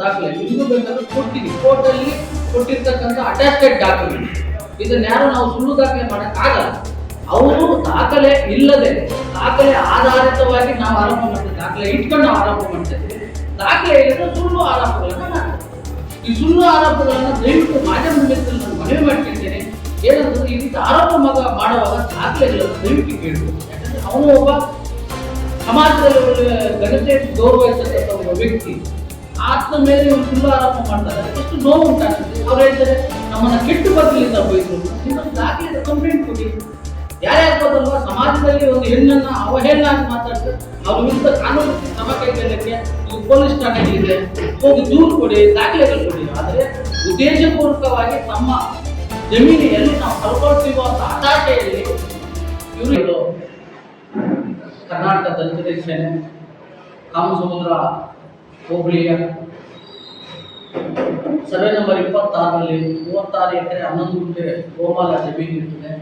ದಾಖಲೆ. ನಿಮಗೂ ಬೇಕಾದ್ರೆ ಕೊಡ್ತೀನಿ ಕೋರ್ಟಲ್ಲಿ ಕೊಟ್ಟಿರ್ತಕ್ಕಂಥ ಅಟ್ಯಾಸ್ಟೆಡ್ ಡಾಕ್ಯುಮೆಂಟ್ ಇದನ್ನ ಯಾರು ನಾವು ಸುಳ್ಳು ದಾಖಲೆ ಆಗಲ್ಲ. ಅವರು ದಾಖಲೆ ಇಲ್ಲದೆ, ದಾಖಲೆ ಆಧಾರಿತವಾಗಿ ನಾವು ಆರೋಪ ಮಾಡ್ತೇವೆ. ದಾಖಲೆ ಇಟ್ಕೊಂಡು ನಾವು ಆರೋಪ ಮಾಡ್ತೇವೆ. ದಾಖಲೆ ಇಲ್ಲದೆ ಸುಳ್ಳು ಆರೋಪಗಳನ್ನ ಮಾಡ್ತೇವೆ. ಈ ಸುಳ್ಳು ಆರೋಪಗಳನ್ನ ದಯವಿಟ್ಟು ಮಾಧ್ಯಮ ಮಿತ್ರರಲ್ಲಿ ನಾನು ಮನವಿ ಮಾಡ್ತಿದ್ದೇನೆ. ಏನಂತಂದ್ರೆ ಈ ರೀತಿ ಆರೋಪ ಮಗ ಮಾಡುವಾಗ ದಾಖಲೆಗಳನ್ನು ದಯವಿಟ್ಟು ಕೇಳಬೇಕು. ಯಾಕಂದ್ರೆ ಅವನು ಒಬ್ಬ ಸಮಾಜದಲ್ಲಿ ಒಳ್ಳೆ ಘನತೆ ಗೌರವ ಇರ್ತಕ್ಕಂಥ ಒಬ್ಬ ವ್ಯಕ್ತಿ. ಆತನ ಮೇಲೆ ಇವರು ತುಂಬ ಆರೋಪ ಮಾಡ್ತಾರೆ. ಎಷ್ಟು ನೋವು ಉಂಟಾಗ್ತದೆ. ಅವ್ರು ಹೇಳ್ತಾರೆ, ನಮ್ಮನ್ನ ಕೆಟ್ಟು ಬದಲಿಂದ ಇನ್ನೊಂದು ದಾಖಲೆ ಕಂಪ್ಲೇಂಟ್ ಕೊಡಿ ಯಾರ್ಯಾರು ಹೋದಲ್ವಾ ಸಮಾಜದಲ್ಲಿ ಒಂದು ಹೆಣ್ಣನ್ನ ಅವಹೇಳನ ಅಂತ ಮಾತಾಡ್ತಾರೆ. ಅವ್ರ ವಿರುದ್ಧ ಕಾನೂನು ಕ್ರಮ ಕೈಗೊಳ್ಳಕ್ಕೆ ಪೊಲೀಸ್ ಠಾಣೆಗಳಿದೆ ಹೋಗಿ ದೂರು ಕೊಡಿ, ದಾಖಲೆಗಳು ಕೊಡಿ. ಆದರೆ ಉದ್ದೇಶಪೂರ್ವಕವಾಗಿ ತಮ್ಮ ಜಮೀನಿನಲ್ಲಿ ನಾವು ಕಳ್ಕೊಳ್ತೀವೋ ಅಂತ ಹತಾಶೆಯಲ್ಲಿ ಇವರು ಕರ್ನಾಟಕ ದಲಿತ ಸೇನೆ ಕಾಮಸಮುದ್ರ ಹೋಬಳಿಯ ಸರ್ವೆ ನಂಬರ್ ಇಪ್ಪತ್ತಾರರಲ್ಲಿ ಮೂವತ್ತಾರು ಎಕರೆ ಹನ್ನೊಂದು ಗುಂಟೆ ಗೋಮಾಲ ಜಮೀನು ಇರ್ತದೆ.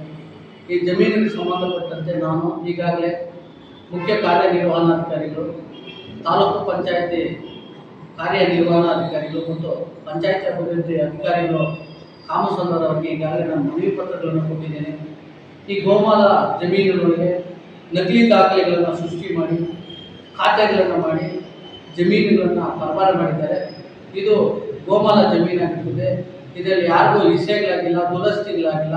ಈ ಜಮೀನಿಗೆ ಸಂಬಂಧಪಟ್ಟಂತೆ ನಾನು ಈಗಾಗಲೇ ಮುಖ್ಯ ಕಾರ್ಯನಿರ್ವಹಣಾಧಿಕಾರಿಗಳು, ತಾಲೂಕು ಪಂಚಾಯತಿ ಕಾರ್ಯನಿರ್ವಹಣಾಧಿಕಾರಿಗಳು ಮತ್ತು ಪಂಚಾಯತಿ ಅಭಿವೃದ್ಧಿ ಅಧಿಕಾರಿಗಳು ಕಾಮಸಂದ್ರವರಿಗೆ ಈಗಾಗಲೇ ನಾನು ಮನವಿ ಪತ್ರಗಳನ್ನು ಕೊಟ್ಟಿದ್ದೇನೆ. ಈ ಗೋಮಾಲ ಜಮೀನುಗಳಿಗೆ ನಕಲಿ ದಾಖಲೆಗಳನ್ನು ಸೃಷ್ಟಿ ಮಾಡಿ, ಖಾತೆಗಳನ್ನು ಮಾಡಿ ಜಮೀನುಗಳನ್ನು ಪರಬಾರ ಮಾಡಿದ್ದಾರೆ. ಇದು ಗೋಮಾಲ ಜಮೀನಾಗಿರ್ತದೆ. ಇದರಲ್ಲಿ ಯಾರಿಗೂ ಇಸೆಗಳಾಗಿಲ್ಲ ದುರಸ್ತಿಗಳಾಗಿಲ್ಲ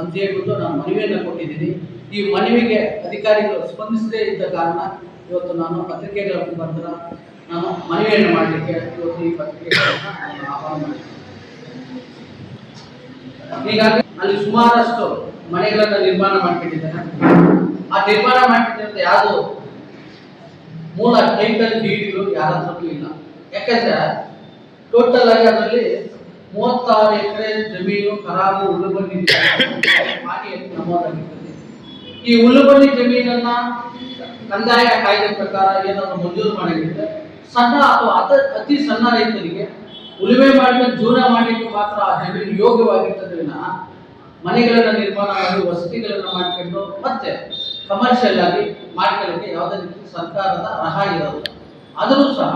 ಅಂತ ಹೇಳ್ಬಿಟ್ಟು ನಾನು ಮನವಿಯನ್ನು ಕೊಟ್ಟಿದ್ದೀನಿ. ಈ ಮನವಿಗೆ ಅಧಿಕಾರಿಗಳು ಸ್ಪಂದಿಸದೇ ಇದ್ದ ಕಾರಣ ಇವತ್ತು ನಾನು ಪತ್ರಿಕೆಗಳ ಮುಖಾಂತರ ನಾನು ಮನವಿಯನ್ನು ಮಾಡಲಿಕ್ಕೆ ಇವತ್ತು ಈ ಪತ್ರಿಕೆಗಳನ್ನು ನಾನು ಆಹ್ವಾನ ಮಾಡಿದ್ದೀನಿ. ಹೀಗಾಗಿ ಅಲ್ಲಿ ಸುಮಾರಷ್ಟು ಮನೆಗಳನ್ನು ನಿರ್ಮಾಣ ಮಾಡ್ಕೊಂಡಿದ್ದಾರೆ. ಆ ನಿರ್ಮಾಣ ಮಾಡ್ಕೊಂಡಿರೋದು ಯಾವುದು ಮೂಲ ಟೈಟಲ್ ಡೀಡ್ಗಳು ಯಾರ ಹತ್ರಕ್ಕೂ ಇಲ್ಲ. ಯಾಕಂದ್ರೆ ಟೋಟಲ್ ಆಗಿ ಅದರಲ್ಲಿ ಮೂವತ್ತಾರು ಎಕರೆ ಜಮೀನು ಕರಾರು ಹುಲ್ಲುಬನ್ನಿ ನಮೂದಾಗಿರ್ತದೆ ಈ ಉಳುಬಂಡಿ ಜಮೀನನ್ನ ಕಂದಾಯ ಕಾಯ್ದೆ ಪ್ರಕಾರ ಏನಾದ್ರು ಮಂಜೂರು ಮಾಡಿದ್ರೆ ಸಣ್ಣ ಅಥವಾ ಅತ ಅತಿ ಸಣ್ಣ ರೈತರಿಗೆ ಉಳುಮೆ ಮಾಡಿದ ಜೀವನ ಮಾಡಲಿಕ್ಕೆ ಮಾತ್ರ ಆ ಜಮೀನು ಯೋಗ್ಯವಾಗಿರ್ತದೆ ವಿನಃ ಮನೆಗಳನ್ನ ನಿರ್ಮಾಣ ಮಾಡಿ, ವಸತಿಗಳನ್ನ ಮಾಡ್ಕೊಂಡು ಮತ್ತೆ ಕಮರ್ಷಿಯಲ್ ಆಗಿ ಮಾಡ್ಕೊಳ್ಳಿಕ್ಕೆ ಯಾವುದೇ ರೀತಿ ಸರ್ಕಾರದ ಅರ್ಹ ಇರೋದು ಆದರೂ ಸಹ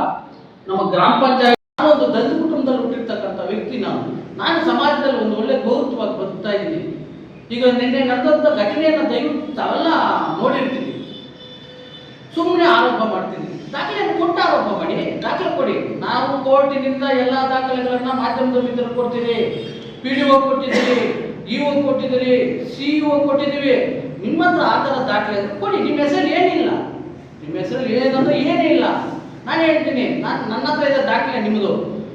ನಮ್ಮ ಗ್ರಾಮ ಪಂಚಾಯತ್ ಒಂದು ದಲಿತ ಕುಟುಂಬದಲ್ಲಿ ಹುಟ್ಟಿರ್ತಕ್ಕಂಥ ವ್ಯಕ್ತಿ ನಾನು ನಾನು ಸಮಾಜದಲ್ಲಿ ಒಂದು ಒಳ್ಳೆ ಗೌರವವಾಗಿ ಬರ್ತಾ ಇದ್ದೀನಿ. ಈಗ ನಿನ್ನೆ ನಡೆದಂಥ ಘಟನೆಯನ್ನು ದಯವಿಟ್ಟು ತಾವೆಲ್ಲ ನೋಡಿರ್ತೀನಿ ಸುಮ್ಮನೆ ಆರೋಪ ಮಾಡ್ತೀನಿ ದಾಖಲೆಯನ್ನು ಕೊಟ್ಟು ಆರೋಪ ಮಾಡಿ, ದಾಖಲೆ ಕೊಡಿ. ನಾವು ಕೋರ್ಟಿನಿಂದ ಎಲ್ಲ ದಾಖಲೆಗಳನ್ನ ಮಾಧ್ಯಮದ ಮಿತ್ರರು ಕೊಡ್ತೀವಿ ಪಿ ಡಿ ಒ ಕೊಟ್ಟಿದ್ದೀವಿ ಇ ಒ ಕೊಟ್ಟಿದ್ದೀರಿ ಸಿ ಒ ಕೊಟ್ಟಿದ್ದೀವಿ. ನಿಮ್ಮ ಹತ್ರ ಆ ಥರ ದಾಖಲೆ ಕೊಡಿ, ನಿಮ್ಮ ಹೆಸರು ಏನಿಲ್ಲ. ನಿಮ್ಮ ಹೆಸರು ಏನಂದ್ರೆ ಏನೇ ಇಲ್ಲ. ನಾನು ಹೇಳ್ತೀನಿ, ನಾನು ನನ್ನ ಹತ್ರ ಇದೆ ದಾಖಲೆ ನಿಮ್ಮದು.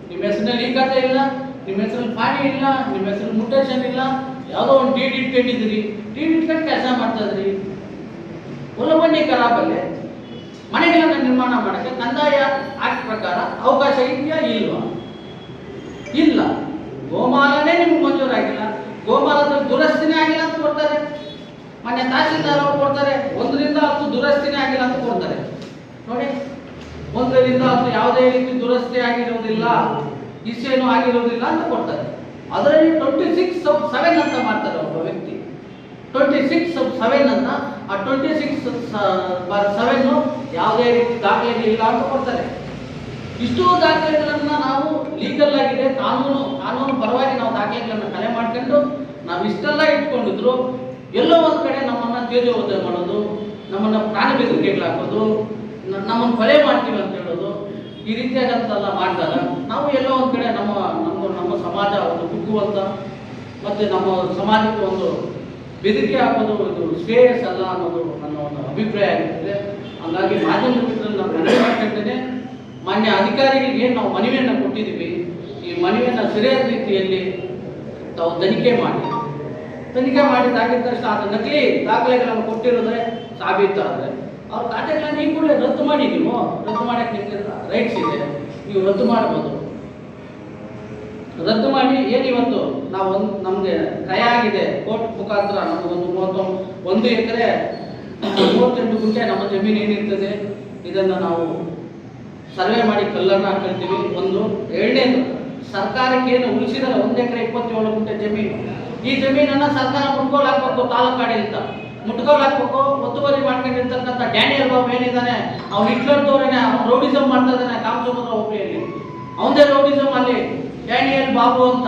ನಿಮ್ಮ ಹೆಸರಿನಲ್ಲಿ ಈ ಖಾತೆ ಇಲ್ಲ, ನಿಮ್ಮ ಹೆಸರಲ್ಲಿ ಪಾಣಿ ಇಲ್ಲ, ನಿಮ್ಮ ಹೆಸರಲ್ಲಿ ಮುಟೇಶನ್ ಇಲ್ಲ, ಯಾವುದೋ ಒಂದು ಡೀಡ್ ಇಟ್ಕೊಂಡಿದ್ದೀರಿ. ಡೀಡ್ ಇಟ್ಕೊಂಡು ಕೆಲಸ ಮಾಡ್ತಾ ಇದ್ರಿ. ಹೊಲಬನ್ನಿ ಕಲಾಪಲ್ಲಿ ಮನೆಗಳನ್ನು ನಿರ್ಮಾಣ ಮಾಡೋಕ್ಕೆ ಕಂದಾಯ ಆಕ್ಟ್ ಪ್ರಕಾರ ಅವಕಾಶ ಇದೆಯಾ ಇಲ್ವಾ? ಇಲ್ಲ. ಗೋಮಾಲನೇ ನಿಮ್ಗೆ ಮಂಜೂರಾಗಿಲ್ಲ. ಗೋಮಾಲದಲ್ಲಿ ದುರಸ್ತಿನೇ ಆಗಿಲ್ಲ ಅಂತ ಕೊಡ್ತಾರೆ. ಮೊನ್ನೆ ತಹಸೀಲ್ದಾರ್ ಅವ್ರು ಕೊಡ್ತಾರೆ, ಒಂದರಿಂದ ಹತ್ತು ದುರಸ್ತಿನೇ ಆಗಿಲ್ಲ ಅಂತ ಕೊಡ್ತಾರೆ. ನೋಡಿ, ಒಂದರಿಂದ ಹತ್ತು ಯಾವುದೇ ರೀತಿ ದುರಸ್ತಿ ಆಗಿರೋದಿಲ್ಲ ಇಸೇನು ಆಗಿರೋದಿಲ್ಲ ಅಂತ ಕೊಡ್ತಾರೆ. ಅದರಲ್ಲಿ ಟ್ವೆಂಟಿ ಸಿಕ್ಸ್ ಸೆವೆನ್ ಅಂತ ಮಾಡ್ತಾರೆ ಒಬ್ಬ ವ್ಯಕ್ತಿ. ಟ್ವೆಂಟಿ ಸಿಕ್ಸ್ ಸೆವೆನ್ ಅಂತ ಆ ಟ್ವೆಂಟಿ ಸಿಕ್ಸ್ ಸೆವೆನ್ ಯಾವುದೇ ರೀತಿ ದಾಖಲೆ ಇಲ್ಲ ಅಂತ ಕೊಡ್ತಾರೆ. ಇಷ್ಟೋ ದಾಖಲೆಗಳನ್ನು ನಾವು ಲೀಗಲ್ ಆಗಿದೆ, ಕಾನೂನು ಕಾನೂನು ಪರವಾಗಿ ನಾವು ದಾಖಲೆಗಳನ್ನು ಕಲೆ ಮಾಡ್ಕೊಂಡು ನಾವು ಇಷ್ಟೆಲ್ಲ ಇಟ್ಕೊಂಡಿದ್ರು ಎಲ್ಲೋ ಒಂದು ಕಡೆ ನಮ್ಮನ್ನ ತೇಜೋವಧೆ ಮಾಡೋದು, ನಮ್ಮನ್ನ ಪ್ರಾಣಿ ಬೆದರಿಕೆಗಳು ಹಾಕೋದು ನಮ್ಮನ್ನು ಕೊಲೆ ಮಾಡ್ತೀವಿ ಅಂತ ಹೇಳೋದು, ಈ ರೀತಿಯಾದಂತೆಲ್ಲ ಮಾಡಿದಾಗ ನಾವು ಎಲ್ಲೋ ಒಂದು ಕಡೆ ನಮ್ಮ ನಮ್ಮ ನಮ್ಮ ಸಮಾಜ ಒಂದು ಕುಗ್ಗುವಂತ ಮತ್ತೆ ನಮ್ಮ ಸಮಾಜಕ್ಕೆ ಒಂದು ಬೆದರಿಕೆ ಹಾಕೋದು ಒಂದು ಶ್ರೇಯಸ್ ಅಲ್ಲ ಅನ್ನೋದು ನನ್ನ ಒಂದು ಅಭಿಪ್ರಾಯ ಆಗಿರ್ತದೆ. ಹಂಗಾಗಿ ಮಾಧ್ಯಮ ಮಿತ್ರರು ನಾನು ಮನವಿ ಮಾಡ್ಕೊಳ್ತೇನೆ ಮಾನ್ಯ ಅಧಿಕಾರಿಗಳಿಗೆ ಏನು ನಾವು ಮನವಿಯನ್ನು ಕೊಟ್ಟಿದ್ದೀವಿ, ಈ ಮನವಿಯನ್ನು ಸರಿಯಾದ ರೀತಿಯಲ್ಲಿ ತಾವು ತನಿಖೆ ಮಾಡಿ. ತನಿಖೆ ಮಾಡಿದಾಗಿದ್ದ ತಕ್ಷಣ ಅದು ನಕಲಿ ದಾಖಲೆಗಳನ್ನು ಕೊಟ್ಟಿರೋದ್ರೆ ಸಾಬೀತಾದ್ರೆ ಅವ್ರ ಖಾತೆಗಳನ್ನ ಈ ಕೂಡಲೇ ರದ್ದು ಮಾಡಿ ನೀವು. ರದ್ದು ಮಾಡಕ್ಕೆ ನಿಮಗೆ ರೈಟ್ಸ್ ಇದೆ. ನೀವು ರದ್ದು ಮಾಡ್ಬೋದು. ರದ್ದು ಮಾಡಿ ಏನಿವತ್ತು ನಾವು ಒಂದು ನಮಗೆ ಕ್ರಯ ಆಗಿದೆ. ಕೋರ್ಟ್ ಮುಖಾಂತರ ನಮಗೊಂದು ಮೂವತ್ತೊಂದು, ಒಂದು ಎಕರೆ ಮೂವತ್ತೆಂಟು ಗುಂಟೆ ನಮ್ಮ ಜಮೀನು ಏನಿರ್ತದೆ, ಇದನ್ನು ನಾವು ಸರ್ವೆ ಮಾಡಿ ಕಲ್ಲನ್ನು ಹಾಕೊಳ್ತೀವಿ ಒಂದು ಎರಡನೇದು, ಸರ್ಕಾರಕ್ಕೆ ಏನು ಉಳಿಸಿದಲ್ಲ, ಒಂದು ಎಕರೆ ಇಪ್ಪತ್ತೇಳು ಗುಂಟೆ ಜಮೀನು. ಈ ಜಮೀನನ್ನ ಸರ್ಕಾರ ಮುಟ್ಕೋಲ್ ಹಾಕ್ಬೇಕು ತಾಲೂಕು ಆಡಳಿತ. ಮುಟ್ಕೋಲ್ ಹಾಕ್ಬೇಕು ಒತ್ತುವರಿ ಮಾಡ್ಕೊಂಡಿರ್ತಕ್ಕಂಥ ಡ್ಯಾನಿಯಲ್ ಬಾಬು ಏನಿದ್ದಾನೆ ಅವ್ನು ಹಿಟ್ಲರ್ ತೋರೇನೆ, ಅವ್ನು ರೌಡಿಸಮ್ ಮಾಡ್ತಾ ಇದ್ದಾನೆ ಕಾಮಸಮುದ್ರ ಹೋಬಳಿಯಲ್ಲಿ. ಅವನದೇ ರೌಡಿಸಮ್ ಅಲ್ಲಿ ಡ್ಯಾನಿಯಲ್ ಬಾಬು ಅಂತ.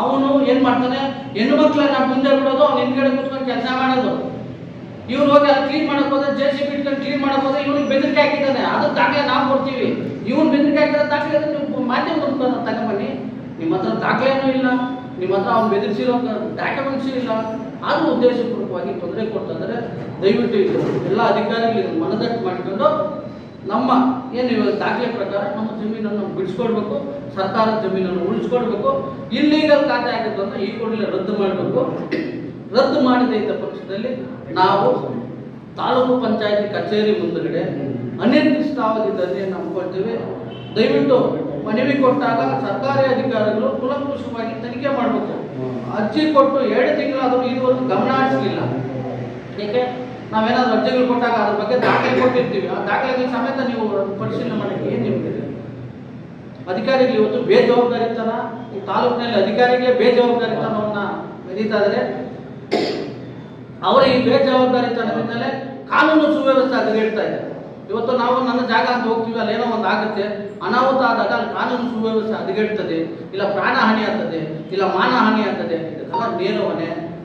ಅವನು ಏನ್ ಮಾಡ್ತಾನೆ, ಹೆಣ್ಣು ಮಕ್ಕಳನ್ನ ಮುಂದೆ ಬಿಡೋದು, ಅವ್ನು ಹಿಂದ್ಗಡೆ ಕೂತ್ಕೊಂಡು ಕೆಲಸ ಮಾಡೋದು. ಇವ್ರು ಹೋಗಿ ಕ್ಲೀನ್ ಮಾಡಕ್ ಹೋದ್ರೆ ಜೆ ಸಿ ಬಿ ಇಟ್ಕೊಂಡು ಕ್ಲೀನ್ ಮಾಡಕ್ ಹೋದ್ರೆ ಇವನಿಗೆ ಬೆದರಿಕೆ ಹಾಕಿದ್ದಾನೆ. ಅದು ದಾಖಲೆ ನಾವು ಕೊಡ್ತೀವಿ. ಇವನು ಬೆದರಿಕೆ ಹಾಕಿದ್ರೆ ದಾಖಲೆ ಮಾಧ್ಯಮದ ಮಾಧ್ಯಮ ಮುಖಾಂತರ ಬನ್ನಿ. ನಿಮ್ಮ ಹತ್ರ ದಾಖಲೆನೂ ಇಲ್ಲ. ನಿಮ್ಮ ಹತ್ರ ಅವ್ನು ಬೆದರಿಸಿರೋ ಡಾಕ್ಯುಮೆಂಟ್ಸ್ ಇಲ್ಲ. ಆದ್ರೂ ಉದ್ದೇಶಪೂರ್ವಕವಾಗಿ ತೊಂದರೆ ಕೊಡ್ತಂದ್ರೆ ದಯವಿಟ್ಟು ಇದು ಎಲ್ಲ ಅಧಿಕಾರಿಗಳು ಮನದಟ್ಟು ಮಾಡಿಕೊಂಡು ನಮ್ಮ ಏನು ಇವಾಗ ದಾಖಲೆ ಪ್ರಕಾರ ನಮ್ಮ ಜಮೀನನ್ನು ಬಿಡಿಸ್ಕೊಡ್ಬೇಕು ಸರ್ಕಾರದ ಜಮೀನನ್ನು ಉಳಿಸ್ಕೊಡ್ಬೇಕು ಇಲ್ಲೀಗಲ್ ಖಾತೆ ಆಗಿದ್ದು ಅಂತ ಈ ಕೂಡಲೇ ರದ್ದು ಮಾಡಬೇಕು. ರದ್ದು ಮಾಡಿದ ಇದ್ದ ಪಕ್ಷದಲ್ಲಿ ನಾವು ತಾಲೂಕು ಪಂಚಾಯತಿ ಕಚೇರಿ ಮುಂದುಗಡೆ ಅನಿರ್ದಿಷ್ಟಾವಧಿ ಧರಣಿಯನ್ನು ಹಮ್ಮಿಕೊಳ್ತೇವೆ ದಯವಿಟ್ಟು ಮನವಿ ಕೊಟ್ಟಾಗ ಸರ್ಕಾರಿ ಅಧಿಕಾರಿಗಳು ಕುಲಂಕುಷವಾಗಿ ತನಿಖೆ ಮಾಡಬೇಕು. ಅರ್ಜಿ ಕೊಟ್ಟು ಎರಡು ತಿಂಗಳಾದರೂ ಇದುವರೆಗೂ ಗಮನ ಹರಿಸಲಿಲ್ಲ. ಏಕೆ? ನಾವೇನಾದ್ರೂ ಅರ್ಜಿಗಳು ಕೊಟ್ಟಾಗ ಅದ್ರ ಬಗ್ಗೆ ದಾಖಲೆ ಕೊಟ್ಟಿರ್ತೀವಿ. ಆ ದಾಖಲೆಗಳ ಸಮೇತ ನೀವು ಪರಿಶೀಲನೆ ಮಾಡಕ್ಕೆ ಏನು ನಿಮಗೆ? ಅಧಿಕಾರಿಗಳು ಇವತ್ತು ಬೇಜವಾಬ್ದಾರಿತನ ಈ ತಾಲೂಕಿನಲ್ಲಿ ಅಧಿಕಾರಿಗಳೇ ಬೇಜವಾಬ್ದಾರಿತನವನ್ನ ಮೆರೀತಾ ಇದ್ದಾರೆ. ಅವರ ಈ ಬೇಜವಾಬ್ದಾರಿತನದಿಂದಲೇ ಕಾನೂನು ಸುವ್ಯವಸ್ಥೆ ಹೇಳ್ತಾ ಇದೆ ಇವತ್ತು ನಾವು ನನ್ನ ಜಾಗ ಅಂತ ಹೋಗ್ತೀವಿ ಅಲ್ಲೇನೋ ಒಂದು ಆಗುತ್ತೆ. ಅನಾಹುತ ಆದಾಗ ಅಲ್ಲಿ ಕಾನೂನು ಸುವ್ಯವಸ್ಥೆ ಹದಗೆಡ್ತದೆ, ಇಲ್ಲ ಪ್ರಾಣ ಹಾನಿ ಆಗ್ತದೆ, ಇಲ್ಲ ಮಾನ ಹಾನಿ ಆಗ್ತದೆ, ಇದೆಲ್ಲ ನೇರ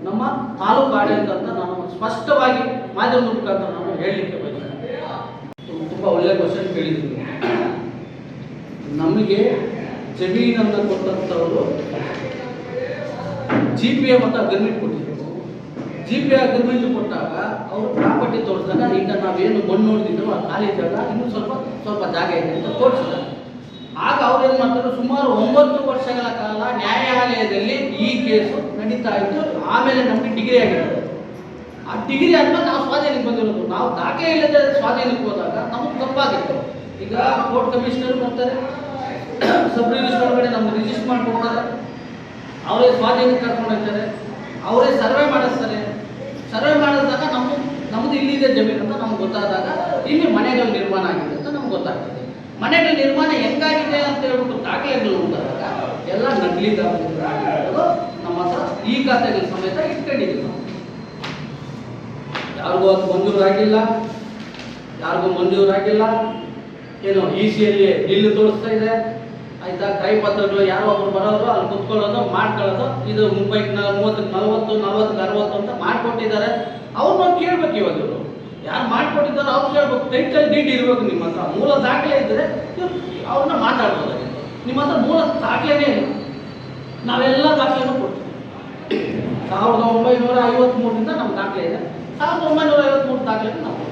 ನಮ್ಮ ತಾಲೂಕು ಅಂತ ನಾನು ಸ್ಪಷ್ಟವಾಗಿ ಮಾಧ್ಯಮ ಮುಖಾಂತರ ನಾನು ಹೇಳಲಿಕ್ಕೆ ಬಯಸ್ತೇನೆ. ತುಂಬ ಒಳ್ಳೆಯ ಕ್ವಶನ್ ಕೇಳಿದ್ದೀನಿ. ನಮಗೆ ಜಮೀನನ್ನು ಕೊಟ್ಟಂಥವರು ಜಿ ಪಿ ಎ ಮತ್ತು ಅಗ್ರಿಮೆಂಟ್ ಕೊಟ್ಟಿದ್ರು ಜಿ ಪಿ ಕೊಟ್ಟಾಗ ಅವರು ಪ್ರಾಪರ್ಟಿ ತೋರಿಸಿದಾಗ ಈಗ ನಾವೇನು ಮಣ್ಣು ನೋಡಿದ್ರು ಆ ಖಾಲಿ ಜಾಗ ಇನ್ನೂ ಸ್ವಲ್ಪ ಸ್ವಲ್ಪ ಜಾಗ ಇದೆ ಅಂತ ತೋರಿಸಿದ್ದಾರೆ. ಆಗ ಅವ್ರು ಏನು ಮಾಡ್ತಾರೆ? ಸುಮಾರು ಒಂಬತ್ತು ವರ್ಷಗಳ ಕಾಲ ನ್ಯಾಯಾಲಯದಲ್ಲಿ ಈ ಕೇಸು ನಡೀತಾ ಇತ್ತು ಆಮೇಲೆ ನಮಗೆ ಡಿಗ್ರಿ ಆಗಿದೆ ಆ ಡಿಗ್ರಿ ಆದ್ಮೇಲೆ ನಾವು ಸ್ವಾಧೀನಕ್ಕೆ ಬಂದಿರೋದು. ನಾವು ದಾಖಲೆ ಇಲ್ಲದೆ ಸ್ವಾಧೀನಕ್ಕೆ ಹೋದಾಗ ನಮಗೆ ತಪ್ಪಾಗಿತ್ತು. ಈಗ ಕೋರ್ಟ್ ಕಮಿಷನರ್ ಬರ್ತಾರೆ ಸಬ್ ರಿಜಿಸ್ಟರ್ ಕಡೆ ನಮ್ಗೆ ರಿಜಿಸ್ಟರ್ ಮಾಡ್ಕೊಡ್ತಾರೆ. ಅವರೇ ಸ್ವಾಧೀನಕ್ಕೆ ಕರ್ಕೊಂಡು ಹೋಗ್ತಾರೆ. ಅವರೇ ಸರ್ವೆ ಮಾಡಿಸ್ತಾರೆ. ಸರ್ವೆ ಮಾಡಿದಾಗ ನಮ್ಮ ನಮ್ಮದು ಇಲ್ಲಿದೆ ಜಮೀನು ಅಂತ ನಮ್ಗೆ ಗೊತ್ತಾದಾಗ ಇಲ್ಲಿ ಮನೆಗಳು ನಿರ್ಮಾಣ ಆಗಿದೆ ಅಂತ ನಮ್ಗೆ ಗೊತ್ತಾಗ್ತದೆ. ಮನೆಗಳ ನಿರ್ಮಾಣ ಹೆಂಗಾಗಿದೆ ಅಂತ ಹೇಳ್ಬಿಟ್ಟು ದಾಖಲೆಗಳು ನೋಡಿದಾಗ ಎಲ್ಲ ನಕಲಿ ದಾಖಲೆಗಳು ನಮ್ಮ ಹತ್ರ ಈ ಖಾತೆಗಳ ಸಮೇತ ಇಟ್ಕೊಂಡಿದ್ದೀವಿ ನಾವು. ಯಾರಿಗೂ ಅದು ಮಂಜೂರಾಗಿಲ್ಲ, ಯಾರಿಗೂ ಮಂಜೂರಾಗಿಲ್ಲ. ಏನು ಇ ಸಿಯಲ್ಲಿ ನಿಲ್ಲು ತೋರಿಸ್ತಾ ಇದೆ. ಆಯ್ತಾ ಕೈ ಪತ್ರಗಳು ಯಾರೋ ಒಬ್ರು ಬರೋದು ಅಲ್ಲಿ ಕುತ್ಕೊಳ್ಳೋದು, ಮಾಡ್ಕೊಳ್ಳೋದು. ಇದು ಮುಂಬೈಗೆ ಮೂವತ್ತಕ್ಕೆ ನಲ್ವತ್ತು ನಲ್ವತ್ತಕ್ಕೆ ಅರವತ್ತು ಅಂತ ಮಾಡಿಕೊಟ್ಟಿದ್ದಾರೆ. ಅವ್ರನ್ನ ಕೇಳ್ಬೇಕು ಇವಾಗ ಇವರು. ಯಾರು ಮಾಡ್ಕೊಟ್ಟಿದ್ದಾರೆ ಅವ್ರು ಕೇಳ್ಬೇಕು. ಟೈಟಲ್ ಡೀಟ್ ಇರಬೇಕು ನಿಮ್ಮ ಹತ್ರ. ಮೂಲ ದಾಖಲೆ ಇದ್ದರೆ ಅವ್ರನ್ನ ಮಾತಾಡ್ಬೋದಾಗಿತ್ತು ನಿಮ್ಮ ಹತ್ರ ಮೂಲ ದಾಖಲೆನೇ ಇಲ್ಲ. ನಾವೆಲ್ಲ ದಾಖಲೆನೂ ಕೊಡ್ತೀವಿ. ಸಾವಿರದ ಒಂಬೈನೂರ ಐವತ್ತ್ಮೂರರಿಂದ ನಮ್ಮ ದಾಖಲೆ ಇದೆ. ಸಾವಿರದ ಒಂಬೈನೂರ ಐವತ್ತ್ಮೂರು ದಾಖಲೆ ನಾವು.